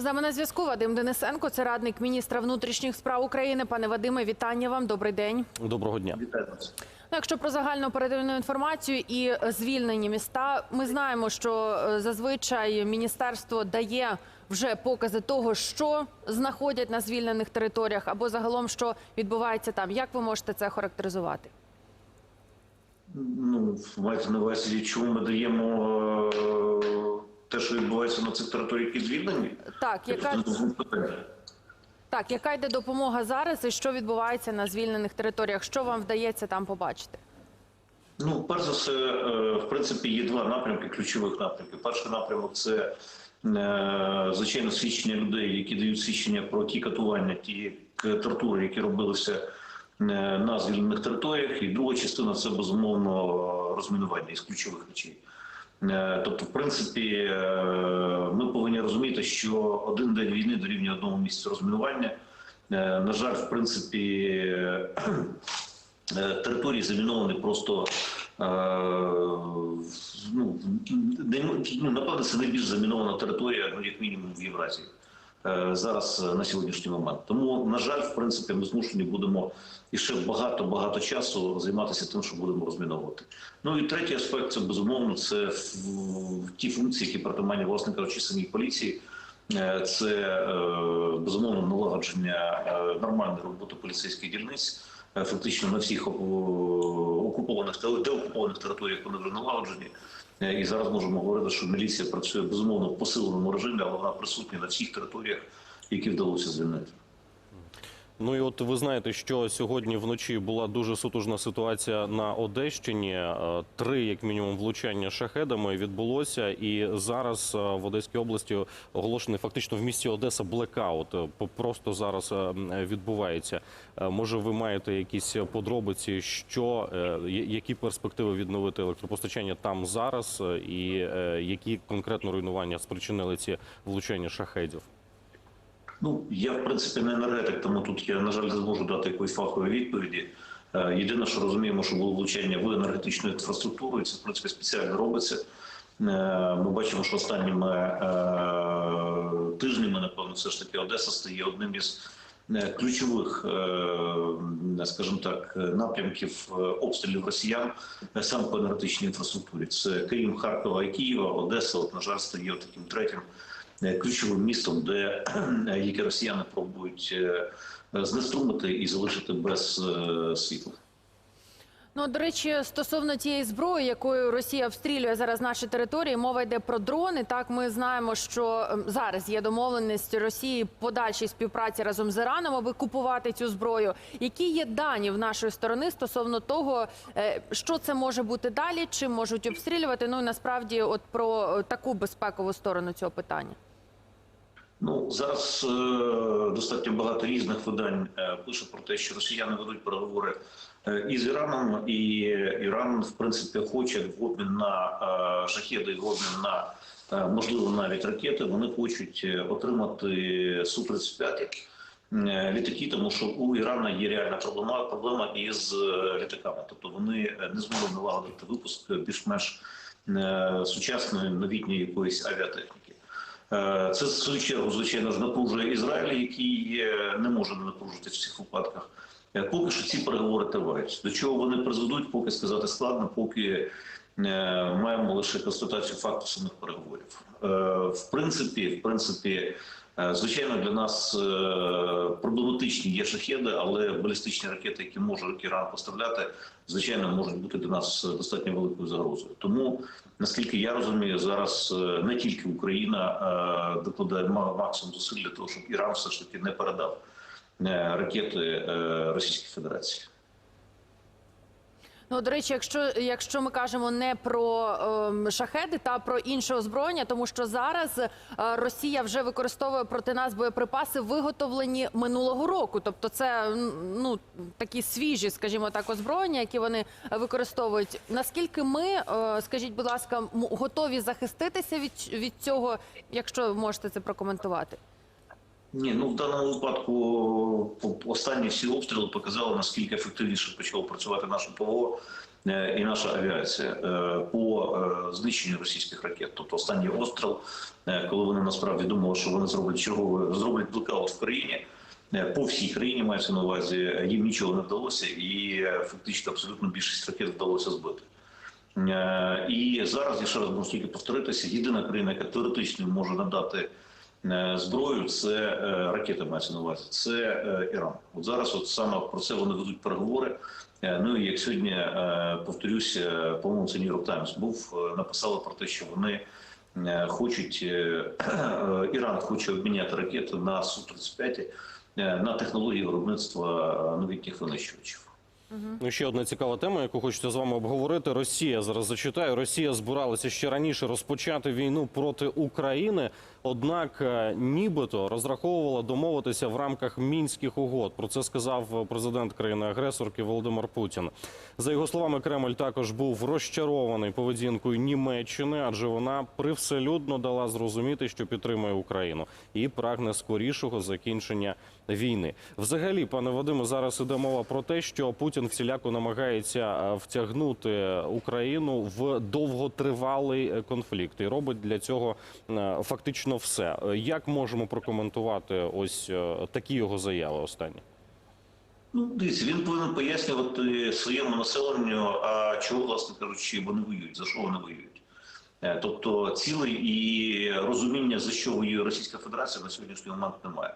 З нами на зв'язку Вадим Денисенко, це радник міністра внутрішніх справ України. Пане Вадиме, вітання вам. Добрий день. Доброго дня. Вітаю вас. Ну, якщо про загальну оперативну інформацію і звільнені міста, ми знаємо, що е, зазвичай міністерство дає вже покази того, що знаходять на звільнених територіях, або загалом що відбувається там. Як ви можете це характеризувати? Ну, мається на увазі, чому ми даємо е, те, що відбувається на цих територіях, які звільнені? Так, яка так, яка йде допомога зараз, і що відбувається на звільнених територіях? Що вам вдається там побачити? Ну, перш за все, е, в принципі, є два напрямки, ключових напрямки. Перший напрямок це е, звичайно свідчення людей, які дають свідчення про ті катування, ті тортури, які робилися е, на звільнених територіях. І друга частина це безумовно розмінування із ключових речей. Е, Тобто, в принципі, е, ми повинні розуміти, що один день війни дорівнює одному місцю розмінування. Е, На жаль, в принципі, території заміновані просто ну, ну, напевно, це найбільш замінована територія, ну як мінімум в Євразії. Е, Зараз е, на сьогоднішній момент. Тому, на жаль, в принципі, ми змушені будемо і ще багато багато часу займатися тим, що будемо розміновувати. Ну і третій аспект це безумовно це ті функції, які притаманні, власне кажучи, самій поліції. Е, Це безумовно налагодження нормальної роботи поліцейських дільниць. Фактично на всіх окупованих те- деокупованих територіях вони вже налагоджені. Е, І зараз можемо говорити, що міліція працює безумовно в посиленому режимі, але вона присутня на всіх територіях, які вдалося звільнити. Ну і от ви знаєте, що сьогодні вночі була дуже сутужна ситуація на Одещині. Е, Три, як мінімум, влучання шахедами відбулося, і зараз е, в Одеській області оголошений фактично в місті Одеса блекаут. Просто зараз е, відбувається. Може, ви маєте якісь подробиці, що які перспективи відновити електропостачання там зараз, і які конкретно руйнування спричинили ці влучання шахедів? Ну я в принципі не енергетик, тому тут я на жаль не зможу дати якоїсь фахової відповіді. Е, Єдине, що розуміємо, що було влучання в енергетичну інфраструктуру, і це в принципі спеціально робиться. Е, Ми бачимо, що останніми е, тижнями, напевно, все ж таки Одеса стає одним із ключових, скажімо так, напрямків обстрілів росіян саме по енергетичній інфраструктурі. Це крім Харкова і Києва, Одеса, от на жаль, стає таким третім ключовим містом, де е, яке росіяни пробують е, знеструмити і залишити без е, світла. Ну, до речі, стосовно тієї зброї, якою Росія обстрілює зараз наші території, мова йде про дрони. Так, ми знаємо, що зараз є домовленість Росії подальшій співпраці разом з Іраном, аби купувати цю зброю. Які є дані в нашої сторони стосовно того, що це може бути далі, чим можуть обстрілювати? Ну і насправді, от про таку безпекову сторону цього питання. Ну зараз е, достатньо багато різних видань е, пише про те, що росіяни ведуть переговори е, із Іраном, і Іран, в принципі, хоче в обмін на шахеди, в обмін на можливо навіть ракети. Вони хочуть отримати су 35 е, літаки, тому що у Ірана є реальна проблема проблема із літаками. Тобто вони не змогли налагодити випуск більш-менш сучасної новітньої якоїсь авіатехніки. Е, Це в свою чергу, звичайно ж, напружує Ізраїль, який не може не напружити в цих випадках. Е, Поки що ці переговори тривають. До чого вони призведуть, поки сказати складно, поки е, маємо лише констатацію факту самих переговорів. В принципі, в принципі, звичайно, для нас е, проблематичні є шахеди, але балістичні ракети, які може Іран поставляти, звичайно, можуть бути для нас достатньо великою загрозою. Тому наскільки я розумію, зараз е, не тільки Україна е, докладає ма- максимум зусиль для того, щоб Іран все ж таки не передав е, ракети е, Російській Федерації. Ну, до речі, якщо, якщо ми кажемо не про ем, шахеди та про інше озброєння, тому що зараз е, Росія вже використовує проти нас боєприпаси, виготовлені минулого року. Тобто, це ну такі свіжі, скажімо так, озброєння, які вони використовують. Наскільки ми, е, скажіть, будь ласка, готові захиститися від, від цього, якщо можете це прокоментувати? Ні, ну в даному випадку останні всі обстріли показали, наскільки ефективніше почало працювати наше ПВО. е, і наша авіація е, по е, знищенню російських ракет. Тобто останній остріл, е, коли вони насправді думали, що вони зроблять черговий зроблять блокаут в країні. По всій країні мається на увазі, їм нічого не вдалося, і фактично абсолютно більшість ракет вдалося збити. І зараз я ще раз можу тільки повторитися. Єдина країна, яка теоретично може надати зброю, це е, ракети мається на увазі. Це е, Іран. От зараз, от саме про це вони ведуть переговори. Е, Ну і як сьогодні е, повторюся, по-моєму, це York Times був е, написали про те, що вони е, хочуть е, Іран хоче обміняти ракети на су 35 е, на технології виробництва е, новітніх винищувачів. Ну, ще одна цікава тема, яку хочеться з вами обговорити. Росія зараз зачитаю. Росія збиралася ще раніше розпочати війну проти України. Однак, е, нібито розраховувала домовитися в рамках мінських угод. Про це сказав президент країни-агресорки Володимир Путін. За його словами, Кремль також був розчарований поведінкою Німеччини, адже вона привселюдно дала зрозуміти, що підтримує Україну і прагне скорішого закінчення війни. Взагалі, пане Вадиме, зараз іде мова про те, що Путін всіляко намагається е, втягнути Україну в довготривалий е, конфлікт і робить для цього е, фактично все. Як можемо прокоментувати ось е, такі його заяви останні? Ну, дивіться, він повинен пояснювати своєму населенню, а чого, власне кажучи, вони воюють, за що вони воюють. Е, Тобто цілей і розуміння, за що воює Російська Федерація на сьогоднішній момент немає.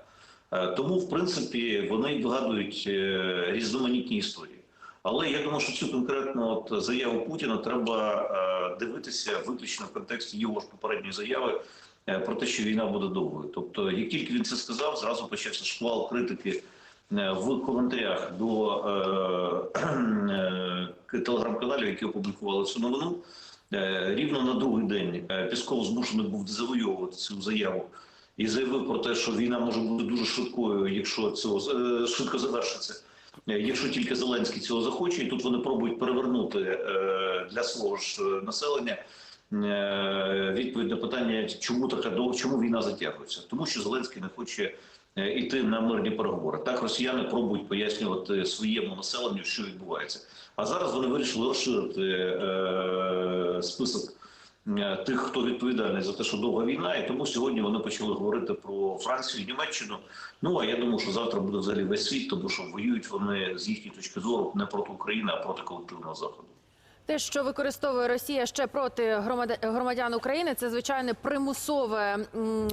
Е, Тому, в принципі, вони вигадують різноманітні історії. Але я думаю, що цю конкретну от заяву Путіна треба дивитися виключно в контексті його ж попередньої заяви про те, що війна буде довгою. Тобто, як тільки він це сказав, зразу почався шквал критики е, в коментарях до е, е, телеграм-каналів, які опублікували цю новину. Е, Рівно на другий день е, Пісков змушений був завойовувати цю заяву і заявив про те, що війна може бути дуже швидкою, якщо цього е, швидко завершиться. Е, Якщо тільки Зеленський цього захоче, і тут вони пробують перевернути е, для свого ж е, населення е, відповідь на питання, чому така довго, чому війна затягується, тому що Зеленський не хоче е, йти на мирні переговори. Так росіяни пробують пояснювати своєму населенню, що відбувається. А зараз вони вирішили розширити е, список е, тих, хто відповідальний за те, що довга війна, і тому сьогодні вони почали говорити про Францію і Німеччину. Ну а я думаю, що завтра буде взагалі весь світ, тому що воюють вони з їхньої точки зору не проти України, а проти колективного заходу. Те, що використовує Росія ще проти громадян України, це звичайне примусове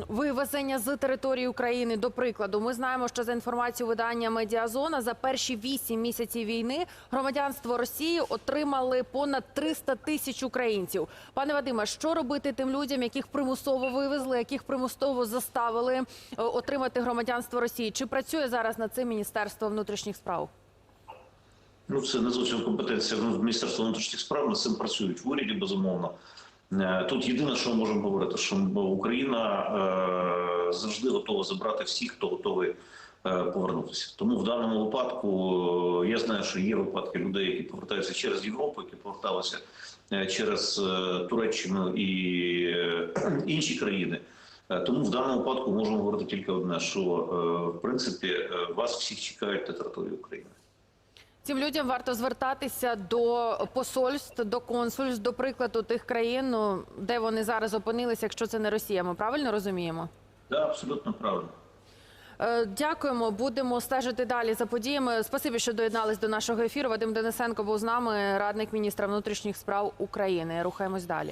вивезення з території України. До прикладу, ми знаємо, що за інформацією видання Медіазона за перші вісім місяців війни громадянство Росії отримали понад 300 тисяч українців. Пане Вадиме, що робити тим людям, яких примусово вивезли, яких примусово заставили е, отримати громадянство Росії? Чи працює зараз над цим Міністерство внутрішніх справ? Ну, це не зовсім компетенція ну, Міністерства внутрішніх справ. Над цим працюють в уряді, безумовно. Е, Тут єдине, що ми можемо говорити, що Україна е, завжди готова забрати всіх, хто готовий е, повернутися. Тому в даному випадку е, я знаю, що є випадки людей, які повертаються через Європу, які поверталися е, через Туреччину і інші країни. Тому в даному випадку можемо говорити тільки одне: що в принципі вас всіх чекають на території України. Цим людям варто звертатися до посольств, до консульств, до прикладу тих країн, ну, де вони зараз опинилися, якщо це не Росія. Ми правильно розуміємо? Так, абсолютно правильно. Е, Дякуємо. Будемо стежити далі за подіями. Спасибі, що доєднались до нашого ефіру. Вадим Денисенко був з нами, радник міністра внутрішніх справ України. Рухаємось далі.